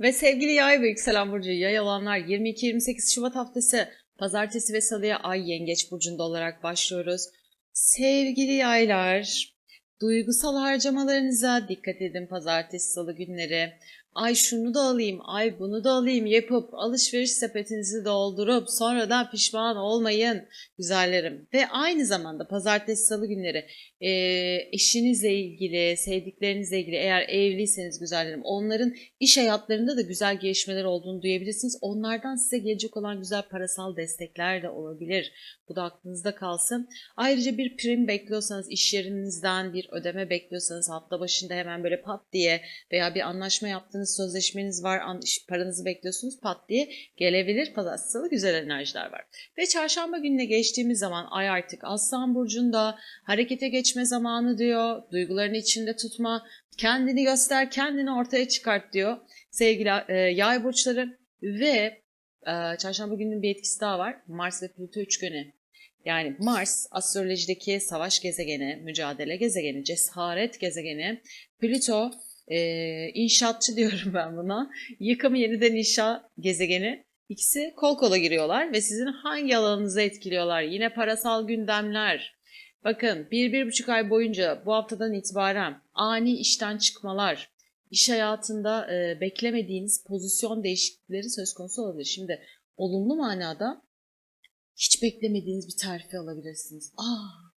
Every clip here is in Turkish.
Ve sevgili yay ve yükselen burcu yay olanlar 22-28 Şubat haftası pazartesi ve salıya ay yengeç burcunda olarak başlıyoruz. Sevgili yaylar, duygusal harcamalarınıza dikkat edin pazartesi salı günleri. Ay şunu da alayım, ay bunu da alayım yapıp alışveriş sepetinizi doldurup sonradan pişman olmayın güzellerim. Ve aynı zamanda pazartesi salı günleri e, eşinizle ilgili, sevdiklerinizle ilgili eğer evliyseniz güzellerim onların iş hayatlarında da güzel gelişmeler olduğunu duyabilirsiniz. Onlardan size gelecek olan güzel parasal destekler de olabilir. Bu da aklınızda kalsın. Ayrıca bir prim bekliyorsanız, iş yerinizden bir ödeme bekliyorsanız hafta başında hemen böyle pat diye veya bir anlaşma yaptığınız sözleşmeniz var, paranızı bekliyorsunuz pat diye gelebilir. Pazartesi salı güzel enerjiler var. Ve çarşamba gününe geçtiğimiz zaman ay artık Aslan Burcu'nda harekete geçme zamanı diyor. Duygularını içinde tutma, kendini göster, kendini ortaya çıkart diyor sevgili e, yay burçları. Ve e, çarşamba gününün bir etkisi daha var. Mars ve Plüto üçgeni. Yani Mars astrolojideki savaş gezegeni, mücadele gezegeni, cesaret gezegeni. Plüto e, inşaatçı diyorum ben buna. Yıkım yeniden inşa gezegeni. İkisi kol kola giriyorlar ve sizin hangi alanınızı etkiliyorlar? Yine parasal gündemler. Bakın bir, bir buçuk ay boyunca bu haftadan itibaren ani işten çıkmalar, iş hayatında e, beklemediğiniz pozisyon değişiklikleri söz konusu olabilir. Şimdi olumlu manada hiç beklemediğiniz bir terfi alabilirsiniz. Aa,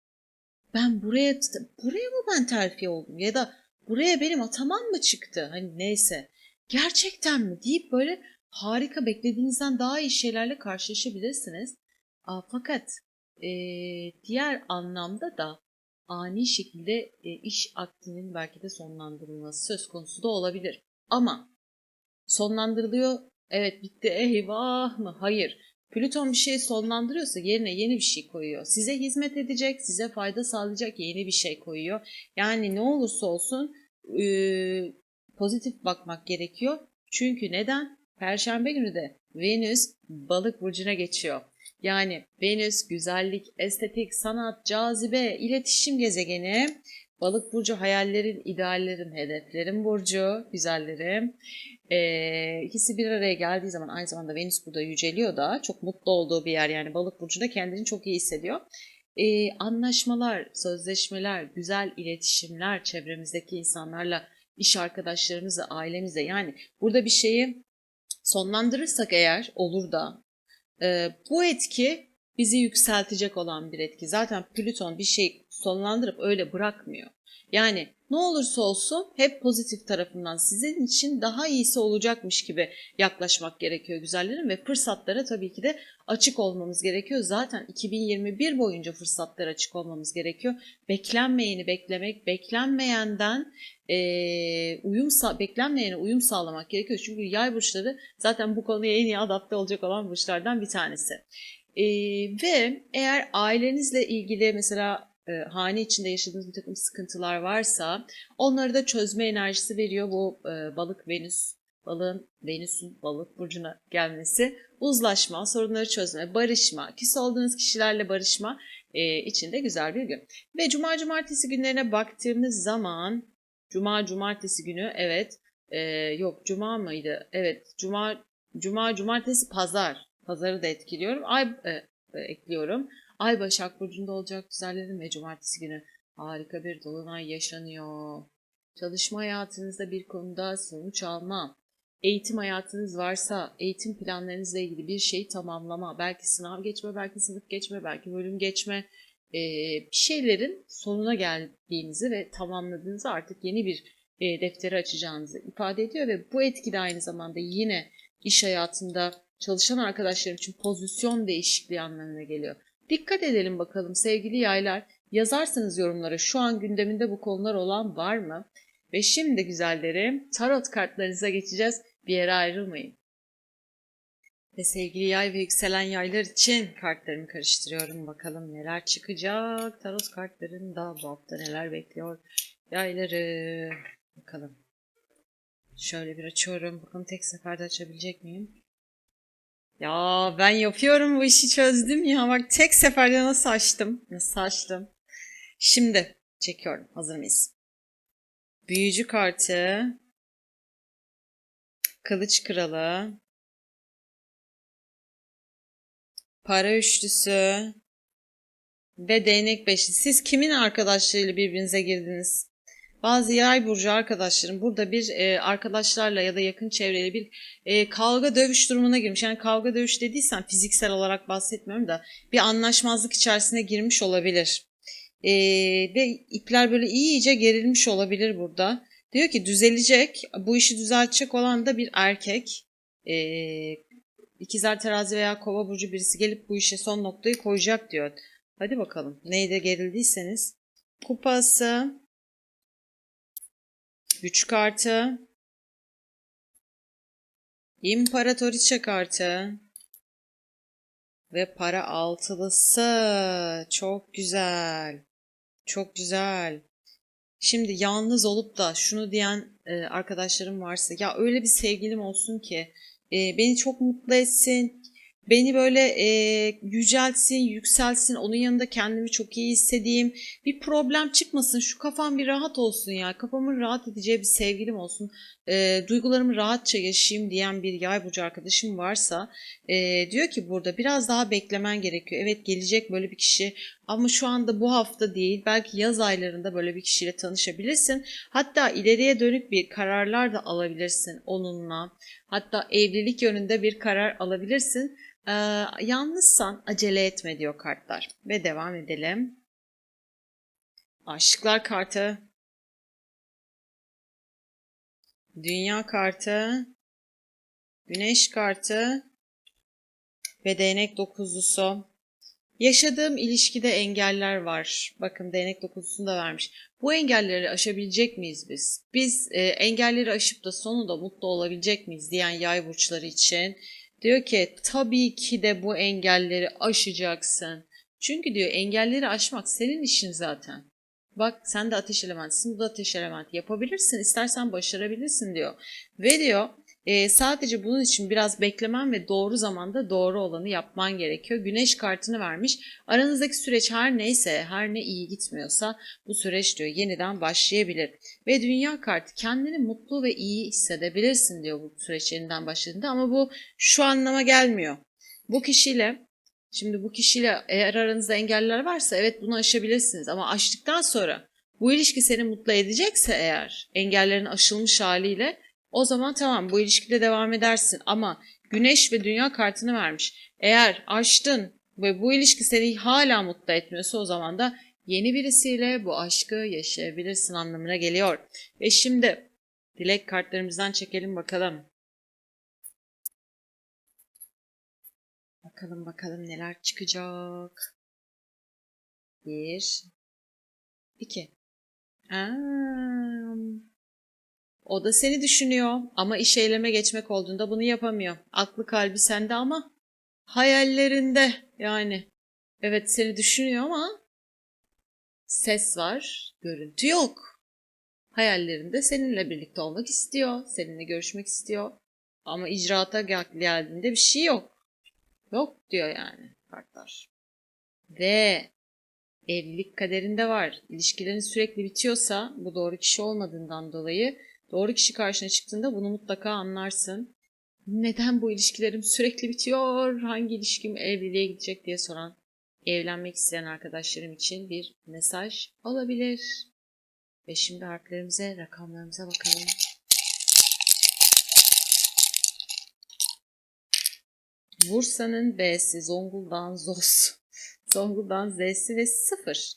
ben buraya buraya mı ben terfi oldum ya da buraya benim atamam mı çıktı? Hani neyse. Gerçekten mi deyip böyle harika beklediğinizden daha iyi şeylerle karşılaşabilirsiniz. Aa, fakat e, diğer anlamda da ani şekilde e, iş akdinin belki de sonlandırılması söz konusu da olabilir. Ama sonlandırılıyor, evet bitti eyvah mı? Hayır. Plüton bir şeyi sonlandırıyorsa yerine yeni bir şey koyuyor. Size hizmet edecek, size fayda sağlayacak yeni bir şey koyuyor. Yani ne olursa olsun e, pozitif bakmak gerekiyor. Çünkü neden? Perşembe günü de Venüs balık burcuna geçiyor. Yani Venüs güzellik, estetik, sanat, cazibe, iletişim gezegeni. Balık burcu hayallerin, ideallerin, hedeflerin burcu, güzellerim. Ee, ikisi bir araya geldiği zaman aynı zamanda Venüs burada yüceliyor da çok mutlu olduğu bir yer yani balık burcunda kendini çok iyi hissediyor. Ee, anlaşmalar, sözleşmeler, güzel iletişimler çevremizdeki insanlarla, iş arkadaşlarımızla, ailemizle yani burada bir şeyi sonlandırırsak eğer olur da e, bu etki bizi yükseltecek olan bir etki. Zaten Plüton bir şey sonlandırıp öyle bırakmıyor. Yani ne olursa olsun hep pozitif tarafından sizin için daha iyisi olacakmış gibi yaklaşmak gerekiyor güzellerim ve fırsatlara tabii ki de açık olmamız gerekiyor. Zaten 2021 boyunca fırsatlara açık olmamız gerekiyor. Beklenmeyeni beklemek, beklenmeyenden e, uyum beklenmeyene uyum sağlamak gerekiyor. Çünkü yay burçları zaten bu konuya en iyi adapte olacak olan burçlardan bir tanesi. E, ve eğer ailenizle ilgili mesela e, hane içinde yaşadığınız bir takım sıkıntılar varsa onları da çözme enerjisi veriyor bu e, balık Venüs balığın Venüs'ün balık burcuna gelmesi uzlaşma, sorunları çözme, barışma, küs olduğunuz kişilerle barışma e, için güzel bir gün. Ve cuma cumartesi günlerine baktığımız zaman cuma cumartesi günü evet e, yok cuma mıydı? Evet cuma cuma cumartesi pazar pazarı da etkiliyorum. Ay e, e, ekliyorum. Ay Başak Burcu'nda olacak güzellerin ve cumartesi günü harika bir dolunay yaşanıyor. Çalışma hayatınızda bir konuda sonuç alma, eğitim hayatınız varsa eğitim planlarınızla ilgili bir şeyi tamamlama, belki sınav geçme, belki sınıf geçme, belki bölüm geçme, e, bir şeylerin sonuna geldiğinizi ve tamamladığınızı artık yeni bir e, defteri açacağınızı ifade ediyor ve bu etki de aynı zamanda yine iş hayatında çalışan arkadaşlarım için pozisyon değişikliği anlamına geliyor. Dikkat edelim bakalım sevgili yaylar. Yazarsanız yorumlara şu an gündeminde bu konular olan var mı? Ve şimdi güzellerim tarot kartlarınıza geçeceğiz. Bir yere ayrılmayın. Ve sevgili yay ve yükselen yaylar için kartlarımı karıştırıyorum. Bakalım neler çıkacak. Tarot kartlarında bu hafta neler bekliyor yayları. Bakalım. Şöyle bir açıyorum. Bakalım tek seferde açabilecek miyim? Ya ben yapıyorum bu işi çözdüm ya. Bak tek seferde nasıl açtım? Nasıl açtım? Şimdi çekiyorum. Hazır mıyız? Büyücü kartı. Kılıç kralı. Para üçlüsü. Ve değnek beşli. Siz kimin arkadaşlarıyla birbirinize girdiniz? Bazı yay burcu arkadaşlarım burada bir e, arkadaşlarla ya da yakın çevreyle bir e, kavga dövüş durumuna girmiş. Yani kavga dövüş dediysen fiziksel olarak bahsetmiyorum da bir anlaşmazlık içerisine girmiş olabilir. E, ve ipler böyle iyice gerilmiş olabilir burada. Diyor ki düzelecek, bu işi düzeltecek olan da bir erkek. E, ikizler terazi veya kova burcu birisi gelip bu işe son noktayı koyacak diyor. Hadi bakalım. Neyde gerildiyseniz. Kupası, güç kartı, imparatoriçe kartı ve para altılısı. Çok güzel. Çok güzel. Şimdi yalnız olup da şunu diyen e, arkadaşlarım varsa ya öyle bir sevgilim olsun ki e, beni çok mutlu etsin, beni böyle e, yüceltsin, yükselsin, onun yanında kendimi çok iyi hissedeyim, bir problem çıkmasın, şu kafam bir rahat olsun ya, kafamın rahat edeceği bir sevgilim olsun, e, duygularımı rahatça yaşayayım diyen bir yay burcu arkadaşım varsa e, diyor ki burada biraz daha beklemen gerekiyor. Evet gelecek böyle bir kişi ama şu anda bu hafta değil belki yaz aylarında böyle bir kişiyle tanışabilirsin. Hatta ileriye dönük bir kararlar da alabilirsin onunla. Hatta evlilik yönünde bir karar alabilirsin. Ee, yalnızsan acele etme diyor kartlar. Ve devam edelim. Aşıklar kartı. Dünya kartı. Güneş kartı. Ve değnek dokuzlusu. Yaşadığım ilişkide engeller var. Bakın değnek dokuzlusunu da vermiş. Bu engelleri aşabilecek miyiz biz? Biz e, engelleri aşıp da sonunda mutlu olabilecek miyiz diyen yay burçları için. Diyor ki tabii ki de bu engelleri aşacaksın. Çünkü diyor engelleri aşmak senin işin zaten. Bak sen de ateş elementisin, bu da ateş elementi. Yapabilirsin, istersen başarabilirsin diyor. Ve diyor e, sadece bunun için biraz beklemen ve doğru zamanda doğru olanı yapman gerekiyor. Güneş kartını vermiş. Aranızdaki süreç her neyse, her ne iyi gitmiyorsa bu süreç diyor yeniden başlayabilir. Ve dünya kartı kendini mutlu ve iyi hissedebilirsin diyor bu süreç yeniden başladığında ama bu şu anlama gelmiyor. Bu kişiyle Şimdi bu kişiyle eğer aranızda engeller varsa evet bunu aşabilirsiniz ama aştıktan sonra bu ilişki seni mutlu edecekse eğer engellerin aşılmış haliyle o zaman tamam bu ilişkide devam edersin ama güneş ve dünya kartını vermiş. Eğer aştın ve bu ilişki seni hala mutlu etmiyorsa o zaman da yeni birisiyle bu aşkı yaşayabilirsin anlamına geliyor. Ve şimdi dilek kartlarımızdan çekelim bakalım. Bakalım bakalım neler çıkacak. Bir. iki. Aa, o da seni düşünüyor ama iş eyleme geçmek olduğunda bunu yapamıyor. Aklı kalbi sende ama hayallerinde yani. Evet seni düşünüyor ama ses var, görüntü yok. Hayallerinde seninle birlikte olmak istiyor, seninle görüşmek istiyor. Ama icraata geldiğinde bir şey yok. Yok diyor yani kartlar. Ve evlilik kaderinde var. İlişkilerin sürekli bitiyorsa bu doğru kişi olmadığından dolayı doğru kişi karşına çıktığında bunu mutlaka anlarsın. Neden bu ilişkilerim sürekli bitiyor? Hangi ilişkim evliliğe gidecek diye soran evlenmek isteyen arkadaşlarım için bir mesaj olabilir. Ve şimdi harflerimize, rakamlarımıza bakalım. Bursa'nın B'si, Zonguldak'ın Zos, Zonguldak'ın Z'si ve sıfır.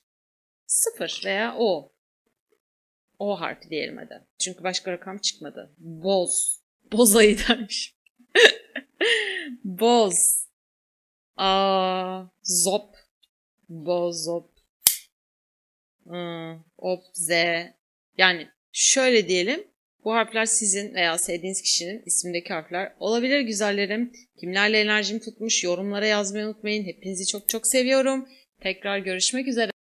Sıfır veya O. O harfi diyelim hadi. Çünkü başka rakam çıkmadı. Boz. Boz ayı dermiş. Boz. A, zop. Bozop. Hmm, op, z. Yani şöyle diyelim. Bu harfler sizin veya sevdiğiniz kişinin ismindeki harfler olabilir güzellerim. Kimlerle enerjim tutmuş yorumlara yazmayı unutmayın. Hepinizi çok çok seviyorum. Tekrar görüşmek üzere.